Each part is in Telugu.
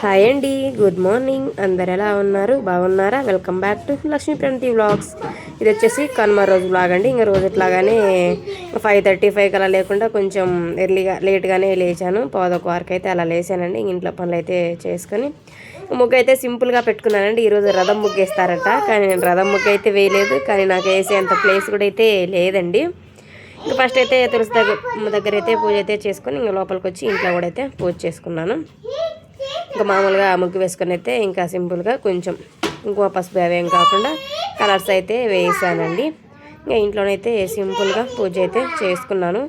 హాయ్ అండి గుడ్ మార్నింగ్ అందరు ఎలా ఉన్నారు? బాగున్నారా? Welcome back to Lakshmi Pranathi vlogs ఇది వచ్చేసి కనుమ రోజు వ్లాగ్ అండి. ఇంకా రోజు ఇట్లాగానే ఫైవ్ థర్టీ ఫైవ్ అలా లేకుండా కొంచెం ఎర్లీగా లేట్గానే లేచాను. పాదొక వరకు అయితే అలా లేచానండి. ఇంట్లో పనులు అయితే చేసుకొని ముగ్గు అయితే సింపుల్గా పెట్టుకున్నానండి. ఈరోజు రథం ముగ్గు వేస్తారట కానీ నేను రథం ముగ్గు అయితే వేయలేదు. కానీ నాకు వేసేంత ప్లేస్ కూడా అయితే లేదండి. ఇంకా ఫస్ట్ అయితే తులసి దగ్గర దగ్గర అయితే పూజ అయితే చేసుకొని ఇంకా లోపలికి వచ్చి ఇంట్లో కూడా అయితే పూజ చేసుకున్నాను. ఇంకా మామూలుగా ముగ్గు వేసుకొని అయితే ఇంకా సింపుల్గా కొంచెం కుంకుమ పసుపు అవేం కాకుండా కలర్స్ అయితే వేసానండి. ఇంకా ఇంట్లోనైతే సింపుల్గా పూజ అయితే చేసుకున్నాను.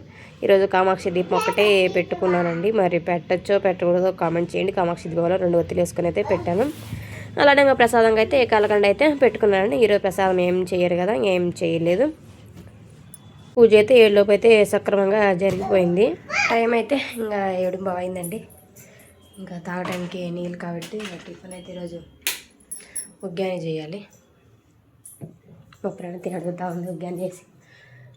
ఈరోజు కామాక్షి దీపం ఒకటే పెట్టుకున్నానండి. మరి పెట్టచ్చో పెట్టకూడదో కామెంట్ చేయండి. కామాక్షి దీపంలో రెండు ఒత్తిలు వేసుకొని అయితే పెట్టాను. అలానే ఇంకా ప్రసాదంగా అయితే కలకండ అయితే పెట్టుకున్నానండి. ఈరోజు ప్రసాదం ఏం చేయరు కదా ఏం చేయలేదు. పూజ అయితే ఏడులోపు అయితే సక్రమంగా జరిగిపోయింది. టైం అయితే ఇంకా ఏడు బాగుందండి ఇంకా తాగడానికి నీళ్ళు కాబట్టి ఇంకా టిఫిన్ అయితే ఈరోజు ఉగ్గాని చేయాలి. మా ఫ్రెండ్ తినడుగుతా ఉంది ఉగ్గాని చేసి.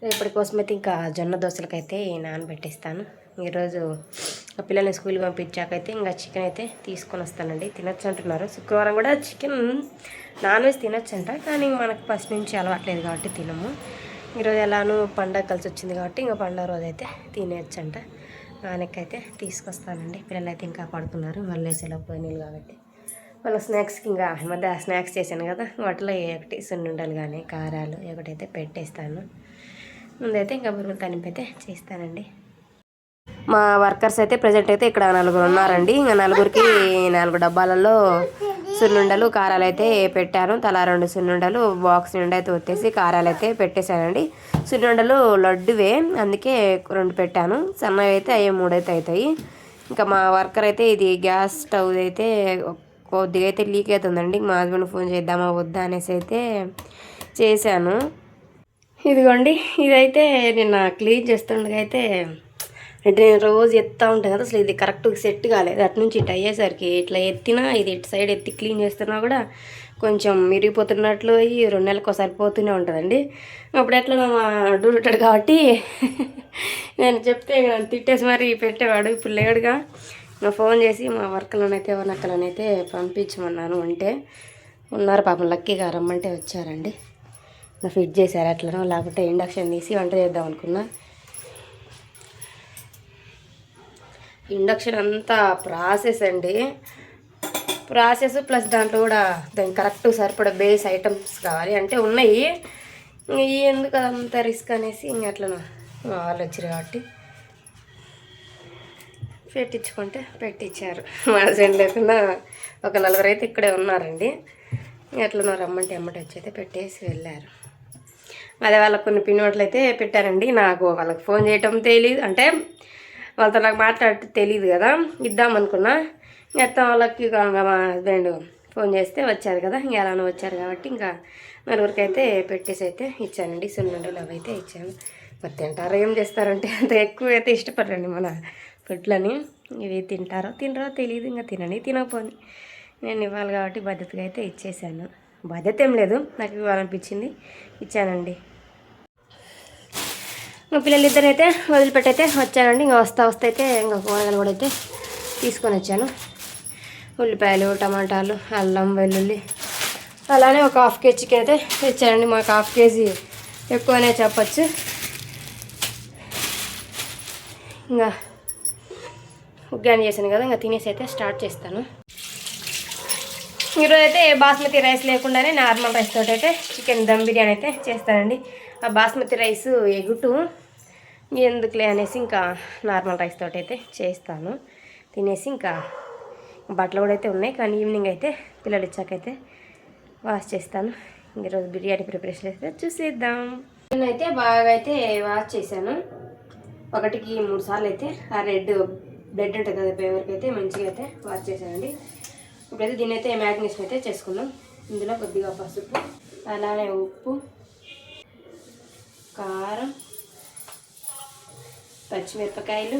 రేపటి కోసం అయితే ఇంకా జొన్న దోశలకైతే నానబెట్టేస్తాను. ఈరోజు పిల్లల్ని స్కూల్కి పంపించాకైతే ఇంకా చికెన్ అయితే తీసుకొని వస్తానండి. తినొచ్చు అంటున్నారు. శుక్రవారం కూడా చికెన్ నాన్ వెజ్ తినొచ్చంట కానీ మనకు ఫస్ట్ నుంచి అలవాట్లేదు కాబట్టి తినము. ఈరోజు ఎలానో పండగ కలిసి వచ్చింది కాబట్టి ఇంకా పండగ రోజు అయితే తినేయచ్చంట. ఆనకైతే తీసుకొస్తానండి. పిల్లలు అయితే ఇంకా పడుతున్నారు. వాళ్ళు లేచేలోపు నీళ్ళు కాబట్టి. వాళ్ళ స్నాక్స్కి ఇంకా ఈ మధ్య స్నాక్స్ చేశాను కదా. వాటిలో ఏ ఒకటి సున్నుండలు కానీ కారాలు ఒకటైతే ఒకటి అయితే పెట్టేస్తాను. ముందైతే ఇంకా బురుగులు తనిపి చేస్తానండి. మా వర్కర్స్ అయితే ప్రజెంట్ అయితే ఇక్కడ నలుగురు ఉన్నారండి. ఇంకా నలుగురికి నాలుగు డబ్బాలలో సున్నుండలు కారాలు అయితే పెట్టాను. తలా రెండు సున్నుండలు బాక్స్ నిండా అయితే వచ్చేసి కారాలు అయితే పెట్టేశానండి. సున్నుండలు లడ్డువే అందుకే రెండు పెట్టాను. సన్నవి అయితే అవి మూడైతే అవుతాయి ఇంకా మా వర్కర్ అయితే ఇది గ్యాస్ స్టవ్ అయితే కొద్దిగా అయితే లీక్ అవుతుందండి మా హస్బెండ్ ఫోన్ చేద్దామా వద్దా అనేసి అయితే చేశాను. ఇదిగోండి ఇదైతే నిన్న క్లీన్ చేస్తుండగా అయితే అంటే నేను రోజు ఎత్తా ఉంటాను కదా అసలు ఇది కరెక్ట్ సెట్ కాలేదు. అటు నుంచి ఇటు అయ్యేసరికి ఇట్లా ఎత్తినా ఇది ఇటు సైడ్ ఎత్తి క్లీన్ చేస్తున్నా కూడా కొంచెం మిరిగిపోతున్నట్లు అయ్యి రెండు నెలలకు ఒకసారి పోతూనే ఉంటుందండి. అప్పుడు ఎట్లా మా అడ్డు ఉంటాడు కాబట్టి నేను చెప్తే నన్ను తిట్టేసి మరి పెట్టేవాడు. ఇప్పుడు లేడుగా నా ఫోన్ చేసి మా వర్కర్లనైతే ఎవరినక్కలనైతే పంపించమన్నాను అంటే ఉన్నారు పాపం లక్కీగా రమ్మంటే వచ్చారండి. నా ఫిట్ చేశారు అట్లనో లేకపోతే ఇండక్షన్ తీసి వంట చేద్దాం అనుకున్నా. ఇండక్షన్ అంతా ప్రాసెస్ అండి. ప్రాసెస్ ప్లస్ దాంట్లో కూడా దానికి కరెక్ట్ సరిపడా బేస్ ఐటమ్స్ కావాలి. అంటే ఉన్నాయి. ఇంక ఎందుకు అంత రిస్క్ అనేసి ఇంక అట్లా వాళ్ళు వచ్చారు కాబట్టి పెట్టించుకుంటే పెట్టించారు. మా హస్బెండ్ లేకుండా ఒక నలుగురు అయితే ఇక్కడే ఉన్నారండి. ఎట్లనో రమ్మంటే ఎమ్మటి వచ్చైతే అయితే పెట్టేసి వెళ్ళారు. అదే వాళ్ళకు కొన్ని పిన్నోట్లు అయితే పెట్టారండి. నాకు వాళ్ళకి ఫోన్ చేయటం తెలియదు అంటే వాళ్ళతో నాకు మాట్లాడితే తెలియదు కదా ఇద్దాం అనుకున్నా. మొత్తం వాళ్ళకి మా హస్బెండ్ ఫోన్ చేస్తే వచ్చారు కదా ఇంకా ఎలానో వచ్చారు కాబట్టి ఇంకా నలుగురికైతే పెట్టేసి అయితే ఇచ్చానండి. సున్నుండలు అవి అయితే ఇచ్చాను. మరి తింటారో ఏం చేస్తారంటే అంత ఎక్కువ అయితే ఇష్టపడరండి మన ఫుడ్లని. ఇవి తింటారో తినరో తెలియదు ఇంకా తినని తినకపోని. నేను ఇవ్వాలి కాబట్టి బాధ్యతగా అయితే ఇచ్చేసాను. బాధ్యత ఏం లేదు నాకు ఇవ్వాలనిపించింది. ఇచ్చానండి. మా పిల్లలు ఇద్దరు అయితే వదిలిపెట్టయితే వచ్చానండి. ఇంకా వస్తా వస్తే అయితే ఇంకా కూరగాయలు కూడా అయితే తీసుకొని వచ్చాను. ఉల్లిపాయలు టమాటాలు అల్లం వెల్లుల్లి. అలానే ఒక హాఫ్ కేజీ చికెన్ అయితే తెచ్చానండి. మాకు హాఫ్ కేజీ ఎక్కువనే చెప్పచ్చు. ఇంకా ఉగ్గాని చేశాను కదా ఇంకా తినేసి అయితే స్టార్ట్ చేస్తాను. ఈరోజు అయితే బాస్మతి రైస్ లేకుండానే నార్మల్ రైస్ తోటి అయితే చికెన్ దమ్ బిర్యానీ అయితే చేస్తానండి. ఆ బాస్మతి రైస్ ఎగుటు. ఎందుకులే అనేసి ఇంకా నార్మల్ రైస్ తోటి అయితే చేస్తాను. తినేసి ఇంకా బట్టలు కూడా అయితే ఉన్నాయి. కానీ ఈవినింగ్ అయితే పిల్లలు ఇచ్చాకైతే వాష్ చేస్తాను. ఈరోజు బిర్యానీ ప్రిపరేషన్ అయితే చూసేద్దాం. నేనైతే బాగా అయితే వాష్ చేశాను. ఒకటికి మూడు సార్లు అయితే ఆ రెడ్ బ్లడ్ ఉంటుంది కదా పేవర్కి అయితే మంచిగా అయితే వాష్ చేశానండి. ఇప్పుడైతే దీన్ని అయితే మ్యాగ్నేషన్ అయితే చేసుకున్నాం ఇందులో కొద్దిగా పసుపు అలానే ఉప్పు కారం పచ్చిమిరపకాయలు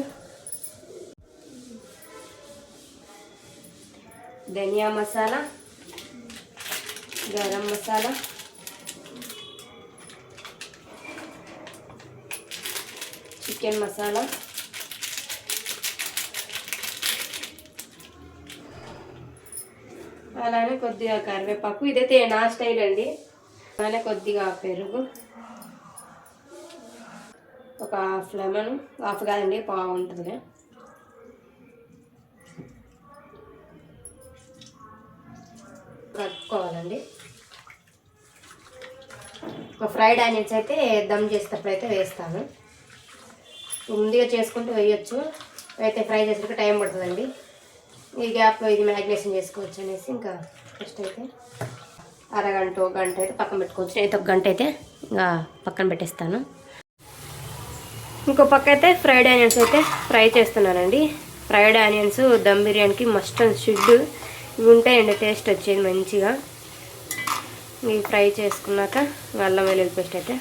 ధనియా మసాలా గరం మసాలా చికెన్ మసాలా అలానే కొద్దిగా కరివేపాకు. ఇదైతే నా స్టైల్ అండి. అలానే కొద్దిగా పెరుగు. ఒక హాఫ్ లెమన్ హాఫ్ కాదండి పావు ఉంటుంది కలుపుకోవాలండి. ఒక ఫ్రైడ్ ఆనియన్స్ అయితే దమ్ చేసేటప్పుడు అయితే వేస్తాను. ముందుగా చేసుకుంటూ వేయొచ్చు. అయితే ఫ్రై చేసేందుకు టైం పడుతుందండి. ఈ గ్యాప్లో ఇది మ్యాగ్నేషన్ చేసుకోవచ్చు అనేసి ఇంకా ఫస్ట్ అయితే అరగంట ఒక గంట అయితే పక్కన పెట్టుకోవచ్చు. అయితే ఒక గంట అయితే ఇంకా పక్కన పెట్టేస్తాను. ఇంకో పక్క అయితే ఫ్రైడ్ ఆనియన్స్ అయితే ఫ్రై చేస్తున్నానండి. ఫ్రైడ్ ఆనియన్స్ దమ్ బిర్యానీకి మస్ట్ అండ్ షుడ్. ఇవి ఉంటాయండి టేస్ట్ వచ్చేది మంచిగా. ఇవి ఫ్రై చేసుకున్నాక అల్లం వెల్లుల్లి పేస్ట్ అయితే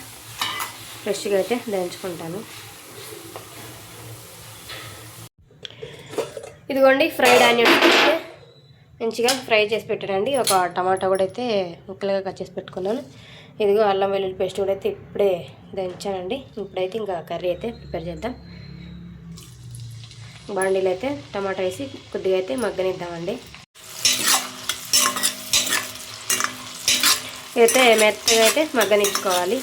ఫ్రెష్గా అయితే దంచుకుంటాను. ఇదిగోండి ఫ్రైడ్ ఆనియన్స్ అయితే మంచిగా ఫ్రై చేసి పెట్టానండి. ఒక టమాటా కూడా అయితే ముక్కలుగా కట్ చేసి పెట్టుకున్నాను. ఇదిగో అల్లం వెల్లుల్లి పేస్ట్ కూడా అయితే ఇప్పుడే దంచానండి. ఇప్పుడైతే ఇంకా కర్రీ అయితే ప్రిపేర్ చేద్దాం. బాండీలు అయితే టమాటా వేసి కొద్దిగా అయితే మగ్గనిద్దామండి. అయితే మెత్తగా అయితే మగ్గనిచ్చుకోవాలి.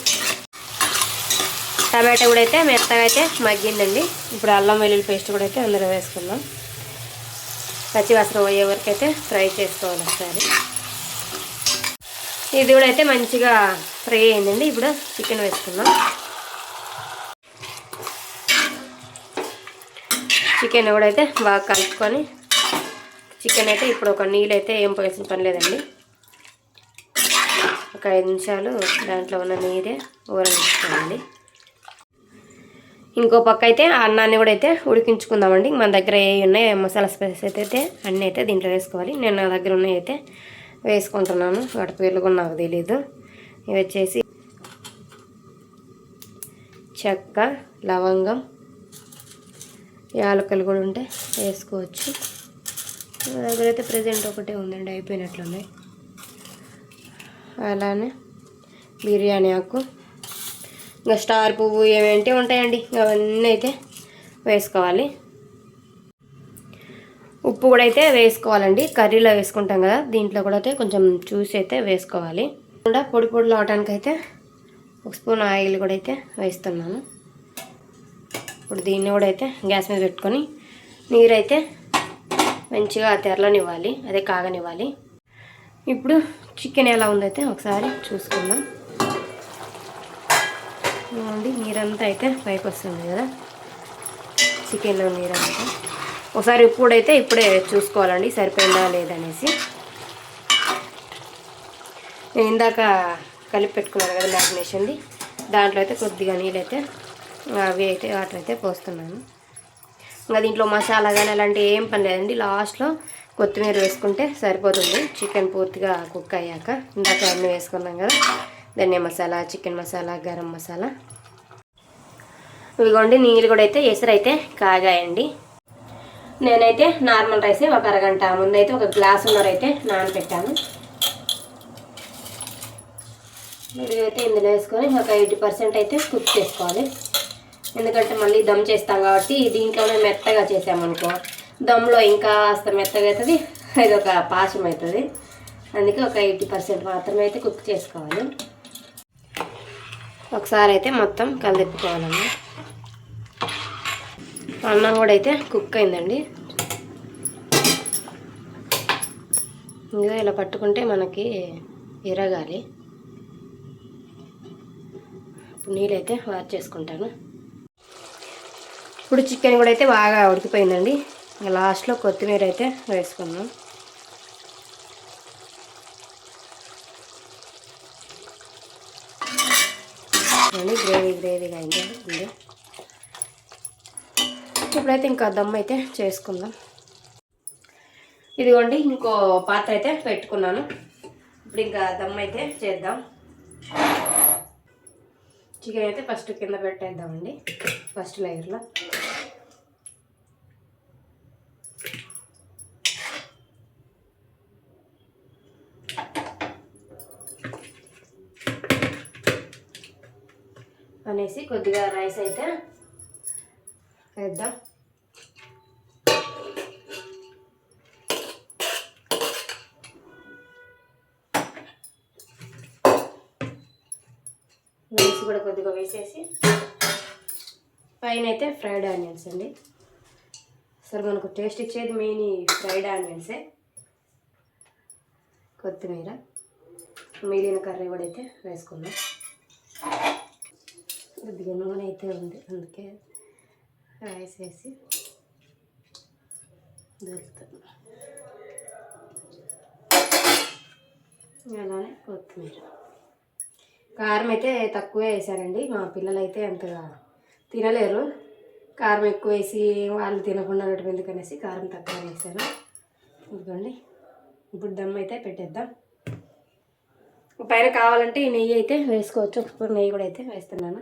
టమాటా కూడా అయితే మెత్తగా అయితే మగ్గిందండి. ఇప్పుడు అల్లం వెల్లుల్లి పేస్ట్ కూడా అయితే అందులో వేసుకుందాం. పచ్చివాసన పోయే వరకు అయితే ఫ్రై చేసుకోవాలి ఒకసారి. ఇది కూడా అయితే మంచిగా ఫ్రై అయిందండి. ఇప్పుడు చికెన్ వేసుకుందాం. చికెన్ కూడా అయితే బాగా కలుపుకొని చికెన్ అయితే ఇప్పుడు ఒక నీళ్ళు అయితే ఏం పోయాల్సిన పని లేదండి. ఒక ఐదు నిమిషాలు దాంట్లో ఉన్న నీరే ఊరనిచ్చుకోండి. ఇంకో పక్క అయితే అన్నాన్ని కూడా అయితే ఉడికించుకుందామండి. మన దగ్గర ఏ ఉన్నాయి మసాలా స్పైసెస్ అయితే అన్నీ అయితే దీంట్లో వేసుకోవాలి. నేను నా దగ్గర ఉన్నాయి అయితే వేసుకుంటున్నాను. వాటి పేర్లు కూడా నాకు తెలీదు. ఇవి వచ్చేసి చెక్క లవంగం యాలకలు కూడా ఉంటే వేసుకోవచ్చు. నా దగ్గర అయితే ప్రజెంట్ ఒకటే ఉందండి అయిపోయినట్లుంది. అలానే బిర్యానీ ఆకు. ఇంకా స్టార్ పువ్వు ఏమేంటి ఉంటాయండి? అవన్నీ అయితే వేసుకోవాలి. ఉప్పు కూడా అయితే వేసుకోవాలండి. కర్రీలో వేసుకుంటాం కదా దీంట్లో కూడా అయితే కొంచెం చూసి అయితే వేసుకోవాలి. కూడా పొడి పొడిలో అవడానికి అయితే ఒక స్పూన్ ఆయిల్ కూడా అయితే వేస్తున్నాను. ఇప్పుడు దీన్ని కూడా అయితే గ్యాస్ మీద పెట్టుకొని నీరైతే మంచిగా తెరలనివ్వాలి అదే కాగనివ్వాలి. ఇప్పుడు చికెన్ ఎలా ఉందైతే ఒకసారి చూసుకుందాం. చూడండి నీరంతా అయితే పైకి వస్తుంది కదా. చికెన్లో నీరంతా. ఒకసారి ఇప్పుడైతే ఇప్పుడే చూసుకోవాలండి సరిపోయిందా లేదనేసి నేను ఇందాక కలిపి పెట్టుకున్నాను కదా మ్యాగ్నేషన్ది దాంట్లో అయితే కొద్దిగా నీళ్ళైతే అవి అయితే వాటర్ అయితే పోస్తున్నాను. ఇంకా దీంట్లో మసాలా కానీ అలాంటి ఏం పని లేదండి. లాస్ట్లో కొత్తిమీర వేసుకుంటే సరిపోతుంది. చికెన్ పూర్తిగా కుక్ అయ్యాక. ఇందాక అన్నీ వేసుకున్నాం కదా. ధనియా మసాలా చికెన్ మసాలా గరం మసాలా. ఇవిగోండి నీళ్ళు కూడా అయితే ఎసరైతే కాగాయండి. నేనైతే నార్మల్ రైసే ఒక అరగంట ముందైతే ఒక గ్లాస్ ఉన్నరైతే నానబెట్టాను అయితే ఇందులో వేసుకొని ఒక ఎయిటీ పర్సెంట్ అయితే కుక్ చేసుకోవాలి. ఎందుకంటే మళ్ళీ దమ్ చేస్తాం కాబట్టి దీంట్లోనే మెత్తగా చేసామనుకో దమ్లో ఇంకా కాస్త మెత్తగా అవుతుంది ఇది ఒక పాశం అవుతుంది. అందుకే ఒక ఎయిటీ పర్సెంట్ మాత్రమే అయితే కుక్ చేసుకోవాలి. ఒకసారి అయితే మొత్తం కలిపుకోవాలమ్మా అన్నం కూడా అయితే కుక్ అయిందండి. ఇంకా ఇలా పట్టుకుంటే మనకి ఎరగాలి. ఇప్పుడు నీళ్ళైతే వార్ చేసుకుంటాను. ఇప్పుడు చికెన్ కూడా అయితే బాగా ఉడికిపోయిందండి. ఇంకా లాస్ట్లో కొత్తిమీర అయితే వేసుకుందాం. గ్రేవీ గ్రేవీగా అయింది. ఉంది ఇప్పుడైతే ఇంకా దమ్ అయితే చేసుకుందాం. ఇదిగోండి ఇంకో పాత్ర అయితే పెట్టుకున్నాను. ఇప్పుడు ఇంకా దమ్ అయితే చేద్దాం. చికెన్ అయితే ఫస్ట్ కింద పెట్టేద్దామండి ఫస్ట్ లేయర్లో. అనేసి కొద్దిగా రైస్ అయితే వేద్దాం. వేసేసి పైన అయితే ఫ్రైడ్ ఆనియన్స్ అండి. సరే మనకు టేస్ట్ ఇచ్చేది మెయిన్ ఫ్రైడ్ ఆనియన్సే. కొత్తిమీర మిగిలిన కర్రీ కూడా అయితే వేసుకుందాం. కొద్దిగా నూనె అయితే ఉంది అందుకే రైస్ వేసి దొరుకుతుంది. అలానే కొత్తిమీర. కారం అయితే తక్కువే వేసానండి. మా పిల్లలు అయితే అంతగా తినలేరు. కారం ఎక్కువ వేసి వాళ్ళు తినకుండా ఉండటం ఎందుకనేసి కారం తక్కువ వేసాను. ఇదిగోండి. ఇప్పుడు దమ్ అయితే పెట్టేద్దాం. పైన కావాలంటే ఈ నెయ్యి అయితే వేసుకోవచ్చు. ఇప్పుడు నెయ్యి కూడా అయితే వేస్తున్నాను.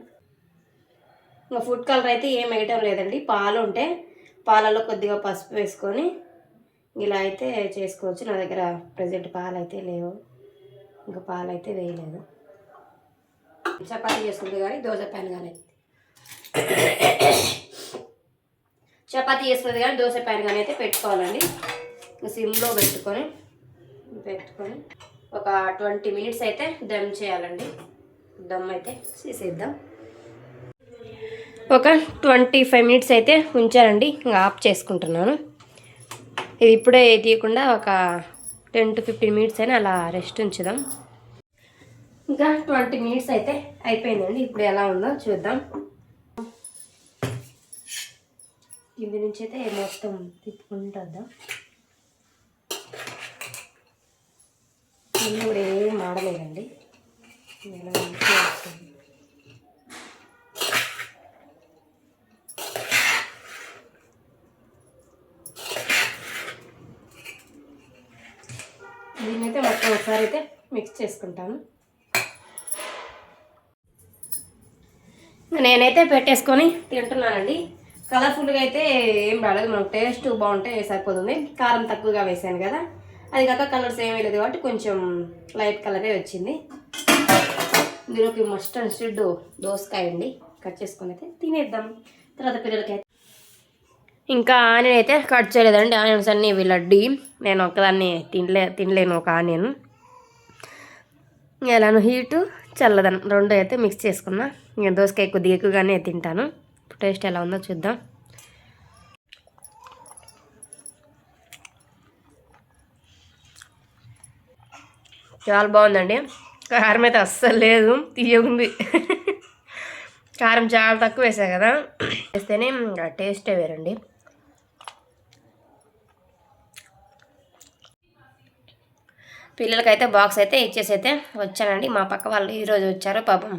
ఇంకా ఫుడ్ కలర్ అయితే ఏం వేయటం లేదండి. పాలు ఉంటే పాలలో కొద్దిగా పసుపు వేసుకొని ఇలా అయితే చేసుకోవచ్చు. నా దగ్గర ప్రజెంట్ పాలు అయితే లేవు. ఇంకా పాలు అయితే వేయలేదు. చపాతీ చేసుకుంటే కానీ దోశ ప్యాన్ కానీ. చపాతీ చేసుకుంటే కానీ దోశ ప్యాన్ కానీ అయితే పెట్టుకోవాలండి. సిమ్లో పెట్టుకొని పెట్టుకొని ఒక ట్వంటీ మినిట్స్ అయితే దమ్ చేయాలండి. దమ్ అయితే తీసేద్దాం. ఒక ట్వంటీ ఫైవ్ మినిట్స్ అయితే ఉంచానండి. ఇంకా ఆఫ్ చేసుకుంటున్నాను. ఇది ఇప్పుడే తీయకుండా ఒక టెన్ టు ఫిఫ్టీన్ మినిట్స్ అయినా అలా రెస్ట్ ఉంచుదాం. ఇంకా ట్వంటీ మినిట్స్ అయితే అయిపోయిందండి. ఇప్పుడు ఎలా ఉందో చూద్దాం. కింది నుంచి అయితే మొత్తం తిప్పుకుంటుందా కింద కూడా ఏం మాడలేదండి ఎలా వస్తుంది. దీన్నైతే మొత్తం ఒకసారి అయితే మిక్స్ చేసుకుంటాను. నేనైతే పెట్టేసుకొని తింటున్నానండి. కలర్ఫుల్గా అయితే ఏం రాలేదు. మనకు టేస్ట్ బాగుంటే సరిపోతుంది. కారం తక్కువగా వేసాను కదా. అది కాక కలర్స్ ఏమీ లేదు కాబట్టి కొంచెం లైట్ కలరే వచ్చింది. దీనికి మస్టర్డ్ స్టిడ్ దోసకాయ అండి. కట్ చేసుకొని అయితే తినేద్దాం. తర్వాత పిల్లలకి అయితే ఇంకా ఆనియన్ అయితే కట్ చేయలేదండి. ఆనియన్స్ అన్నీ వీళ్ళడ్డి నేను ఒకదాన్ని తినలే తినలేను ఒక ఆనియన్. ఎలాను హీటు చల్లదనం రెండు అయితే మిక్స్ చేసుకున్నా. ఇంకా దోసకాయ కొద్దిగా ఎక్కువగానే తింటాను. టేస్ట్ ఎలా ఉందో చూద్దాం. చాలా బాగుందండి. కారం అయితే అస్సలు లేదు. తీయగుంది. కారం చాలా తక్కువ వేసా కదా. వేస్తేనే ఇంకా టేస్టే వేరండి. పిల్లలకైతే బాక్స్ అయితే ఇచ్చేసి అయితే వచ్చానండి. మా పక్క వాళ్ళు ఈరోజు వచ్చారు పాపం.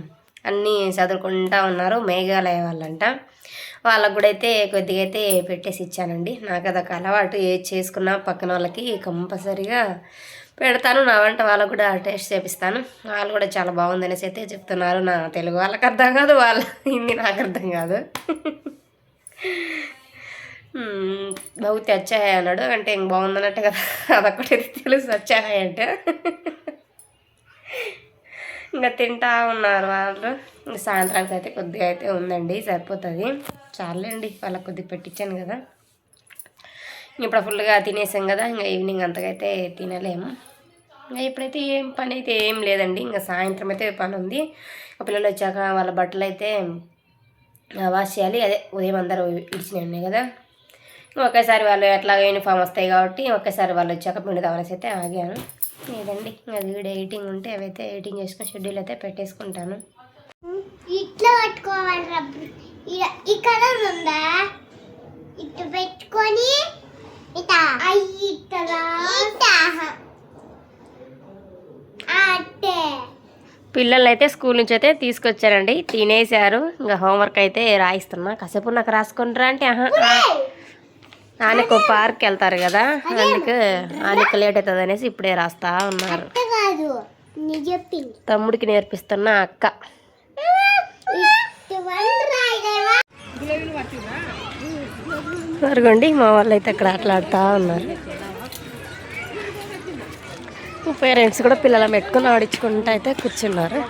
అన్నీ చదువుకుంటా ఉన్నారు. మేఘాలయ వాళ్ళంట. వాళ్ళకు కూడా అయితే కొద్దిగా అయితే పెట్టేసి ఇచ్చానండి. నాకు అదొక అలవాటు. ఏది చేసుకున్నా పక్కన వాళ్ళకి కంపల్సరీగా పెడతాను. నా వంట వాళ్ళకు కూడా టేస్ట్ చేపిస్తాను. వాళ్ళు కూడా చాలా బాగుందనేసి అయితే చెప్తున్నారు. నా తెలుగు వాళ్ళకి అర్థం కాదు. వాళ్ళ హిందీ నాకు అర్థం కాదు. మ్మ్, బహుత్ అన్నాడు. అంటే ఇంక బాగుందన్నట్టు కదా. అదొకటి తెలుసు అచ్చాయి అంటే. ఇంకా తింటా ఉన్నారు వాళ్ళు. ఇంకా సాయంత్రానికి అయితే కొద్దిగా అయితే ఉందండి సరిపోతుంది. చాలండి వాళ్ళకి కొద్దిగా పెట్టించాను కదా. ఇప్పుడు ఫుల్గా తినేసాం కదా ఇంకా ఈవినింగ్ అంతగా అయితే తినలేము. ఇంకా ఇప్పుడైతే ఏం పని అయితే ఏం లేదండి. ఇంకా సాయంత్రం అయితే పని ఉంది ఇంకా పిల్లలు వచ్చాక వాళ్ళ బట్టలు అయితే వాష్ చేయాలి. అదే ఉదయం అందరూ ఇడిచినవి ఉన్నాయి కదా. ఒకేసారి వాళ్ళు ఎట్లా యూనిఫామ్ వస్తాయి కాబట్టి ఒకేసారి వాళ్ళు వచ్చాక పిండుదామనేసి అయితే ఆగాను. లేదండి ఇంకా వీడియో ఎడిటింగ్ ఉంటే అవైతే ఎడిటింగ్ చేసుకుని షెడ్యూల్ అయితే పెట్టేసుకుంటాను. ఇట్లా పట్టుకోవాలి ఇక్కడ ఉందా? పెట్టుకొని ఇట. ఇట్లా? అట్టే. పిల్లల్ని అయితే స్కూల్ నుంచి అయితే తీసుకొచ్చారండి. తినేశారు. ఇంకా హోంవర్క్ అయితే రాయిస్తున్నా. కాసేపు నాకు రాసుకుంటారా అంటే ఆహా. ఆనకు పార్క్ వెళ్తారు కదా అందుకు ఆనకు లేట్ అవుతుంది అనేసి ఇప్పుడే రాస్తా ఉన్నారు తమ్ముడికి నేర్పిస్తున్న అక్క. అరగండి మా వాళ్ళు అయితే అక్కడ ఆటలాడుతూ ఉన్నారు. పేరెంట్స్ కూడా పిల్లలను పెట్టుకుని ఆడించుకుంటూ అయితే కూర్చున్నారు.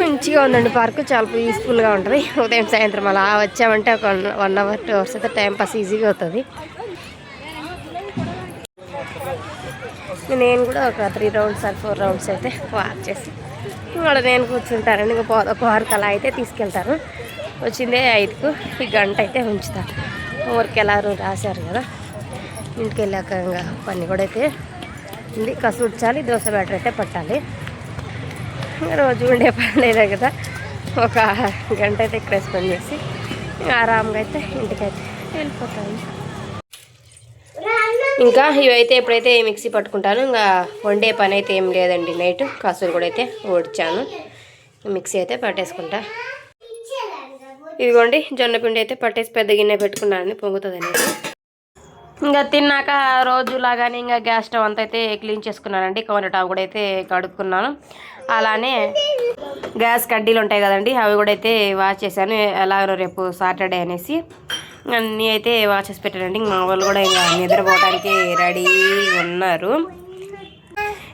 మంచిగా ఉందండి. పార్కు చాలా పీస్ఫుల్గా ఉంటుంది. ఉదయం సాయంత్రం అలా వచ్చామంటే ఒక వన్ అవర్ టూ అవర్స్ అయితే టైం పాస్ ఈజీగా అవుతుంది. నేను కూడా ఒక three rounds or four rounds అయితే వాక్ చేసి ఇక్కడ నేను కూర్చుంటానండి ఇంకా ఒక పార్క్ అలా అయితే తీసుకెళ్తాను. వచ్చిందే ఐదుకు. ఈ గంట అయితే ఉంచుతారు ఊరికి ఎలా రాశారు కదా. ఇంటికి వెళ్ళాక ఇంకా పని కూడా అయితే ఉంది. కసుడ్చాలి దోశ బ్యాటర్ అయితే పట్టాలి. రోజు ఉండే పని లేదే కదా. ఒక గంట అయితే ఇక్కడ స్పెండ్ చేసి ఇంకా ఆరాంగా అయితే ఇంటికైతే వెళ్ళిపోతాను. ఇంకా ఇవైతే ఎప్పుడైతే మిక్సీ పట్టుకుంటాను. ఇంకా వండే పని అయితే ఏం లేదండి. నైట్ కాసులు కూడా అయితే ఓడ్చాను. మిక్సీ అయితే పట్టేసుకుంటా. ఇదిగోండి జొన్న పిండి అయితే పట్టేసి పెద్ద గిన్నె పెట్టుకున్నాను పొంగుతుంది అనేది ఇంకా తిన్నాక రోజు లాగానే ఇంకా గ్యాస్ స్టవ్ అంతా అయితే క్లీన్ చేసుకున్నానండి. కౌంటర్ టాప్ కూడా అయితే కడుక్కున్నాను. అలానే గ్యాస్ కడ్డీలు ఉంటాయి కదండి అవి కూడా అయితే వాష్ చేశాను. ఎలాగో రేపు సాటర్డే అనేసి. అన్నీ అయితే వాష్ చేసి పెట్టానండి. మా వాళ్ళు కూడా ఇంకా నిద్రపోవడానికి రెడీ ఉన్నారు.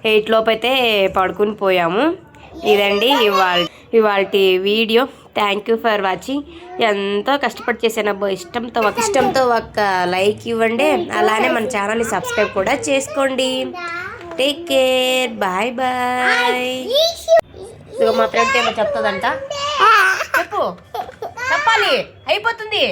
ఎయిట్ లోపు అయితే పడుకుని పోయాము. ఇదండి ఇవాళ ఇవాళ video. Thank you for watching ఎంతో కష్టపడి చేశాను అబ్బో. ఇష్టంతో ఒక ఇష్టంతో ఒక లైక్ ఇవ్వండి. అలానే మన ఛానల్ని సబ్స్క్రైబ్ కూడా చేసుకోండి. టేక్ కేర్ బాయ్ బాయ్ ఇదిగో మా ఫ్రెండ్ ఏమో చెప్తుందంట. చెప్పు. చెప్పాలి. అయిపోతుంది.